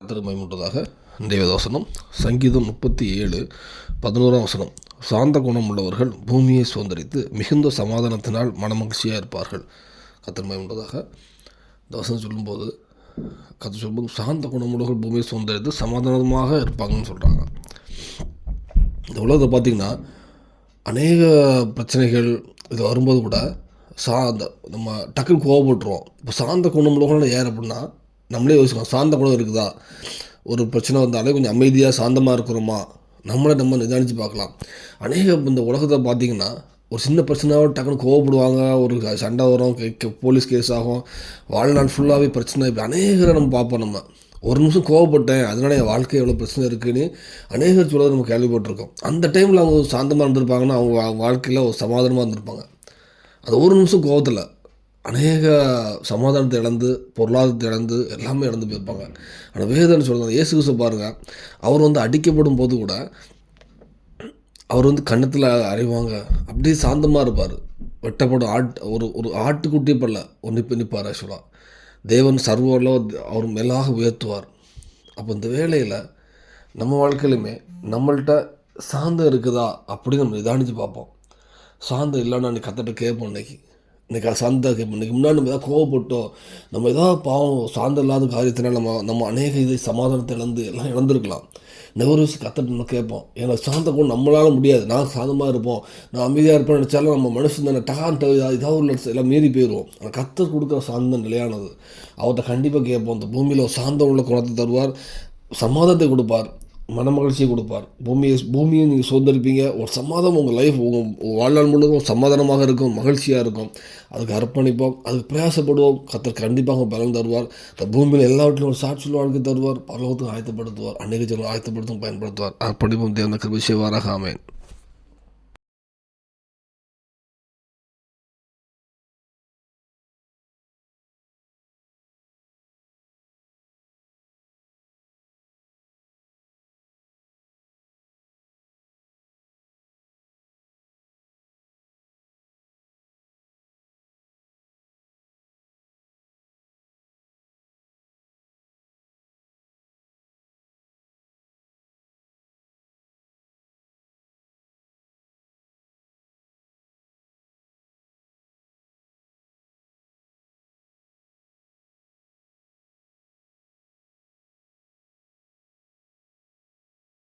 திருமைமுட்டதாக தேவதாசனம் சங்கீதம் முப்பத்தி ஏழு பதினோராம் வசனம். சாந்த குணம் உள்ளவர்கள் பூமியை சுதந்திரித்து மிகுந்த சமாதானத்தினால் மனமகிழ்ச்சியாக இருப்பார்கள். கத்திரமை உண்டதாக இந்த வசனம் சொல்லும்போது கற்று சொல்லும்போது சாந்த குணமுள்ளவர்கள் பூமியை சுதந்திரித்து சமாதானமாக இருப்பாங்கன்னு சொல்கிறாங்க இந்த உலகத்தை பார்த்திங்கன்னா அநேக பிரச்சனைகள் இது வரும்போது கூட சாந்த நம்ம டக்குன்னு கோவப்பட்டுருவோம். இப்போ சாந்த குணம் உள்ளவங்களோட யார் அப்படின்னா நம்மளே யோசிக்கலாம் சாந்த குணம் இருக்குதா? ஒரு பிரச்சனை வந்தாலே கொஞ்சம் அமைதியாக சாந்தமாக இருக்கிறோமா? நம்மளை நம்ம நிதானித்து பார்க்கலாம். அநேக இந்த உலகத்தை பார்த்திங்கன்னா ஒரு சின்ன பிரச்சனையாக டக்குன்னு கோவப்படுவாங்க. ஒரு சண்டை வரும் போலீஸ் கேஸ் ஆகும். வாழ்நாள் ஃபுல்லாகவே பிரச்சனை. இப்போ அநேகரை நம்ம பார்ப்போம் நம்ம. ஒரு நிமிஷம் கோவப்பட்டேன் அதனால் என் வாழ்க்கை எவ்வளோ பிரச்சனை இருக்குன்னு அநேகர் சொல்ல நம்ம கேள்விப்பட்டிருக்கோம். அந்த டைமில் அவங்க சாந்தமாக இருந்திருப்பாங்கன்னா அவங்க வாழ்க்கையில் ஒரு சமாதானமாக இருந்திருப்பாங்க. அது ஒரு நிமிஷம் கோவத்தில். அநேக சமாதானத்தை இழந்து பொருளாதாரத்தை இழந்து எல்லாமே இழந்து போயிருப்பாங்க. ஆனால் வேதனை சொல்கிறாங்க இயேசு கிறிஸ்து பாருங்கள் அவர் வந்து அடிக்கப்படும் போது கூட அவர் வந்து கண்ணத்தில் அறைவாங்க. அப்படியே சாந்தமாக இருப்பார். வெட்டப்படும் ஆட் ஒரு ஒரு ஆட்டுக்குட்டி பல்ல ஒன்று நிற்பார் ஆக்சுவலாக தேவன் சர்வோல அவர் மேலாக உயர்த்துவார். அப்போ இந்த வேலையில் நம்ம வாழ்க்கையிலுமே நம்மள்கிட்ட சாந்தம் இருக்குதா? அப்படின்னு நம்ம நிதானித்து பார்ப்போம். சாந்தம் இல்லைன்னா அன்றைக்கி கத்தட்ட கேட்போம் இன்னைக்கு. இன்னைக்கு சாந்தம் கேட்போம் இன்னைக்கு முன்னாடி நம்ம ஏதாவது கோவப்பட்டோம் நம்ம ஏதாவது பாவம் சார்ந்த இல்லாத காரியத்தினால் நம்ம நம்ம அநேக இது சமாதானத்தை இழந்து எல்லாம் இழந்திருக்கலாம். இந்த கத்தட்டு நம்ம கேட்போம் ஏன்னா சாந்த கூட நம்மளால முடியாது. நான் சாந்தமாக இருப்போம் நான் அமைதியாக இருப்பேன் நினச்சாலும் நம்ம மனுஷன் தானே டகான் ஏதாவது ஒரு எல்லாம் மீறி போயிடுவோம். ஆனால் கத்தர் கொடுக்குற சாந்த நிலையானது. அவர்கிட்ட கண்டிப்பாக கேட்போம் இந்த பூமியில் ஒரு சாந்தம் உள்ள குணத்தை தருவார் சமாதானத்தை கொடுப்பார். மனமகிழ்ச்சியை கொடுப்பார். பூமியை பூமியை நீங்கள் சுதந்திரிப்பீங்க ஒரு சமாதானம் உங்கள் லைஃப் உங்கள் வாழ்நாள் முழுவதும் சமாதானமாக இருக்கும் மகிழ்ச்சியாக இருக்கும். அதுக்கு அர்ப்பணிப்போம் அதுக்கு பிரயாசப்படுவோம். கத்தர் கண்டிப்பாக பலன் தருவார். இந்த பூமியில் எல்லாவற்றிலும் ஒரு சாட்சி வாழ்க்கை தருவார். பலவத்துக்கும் ஆயத்தப்படுத்துவார். அநேக ஜனம் ஆயத்தப்படுத்தும் பயன்படுத்துவார். அர்ப்பணிப்போம். தேவன கிருபி செய்வாராக.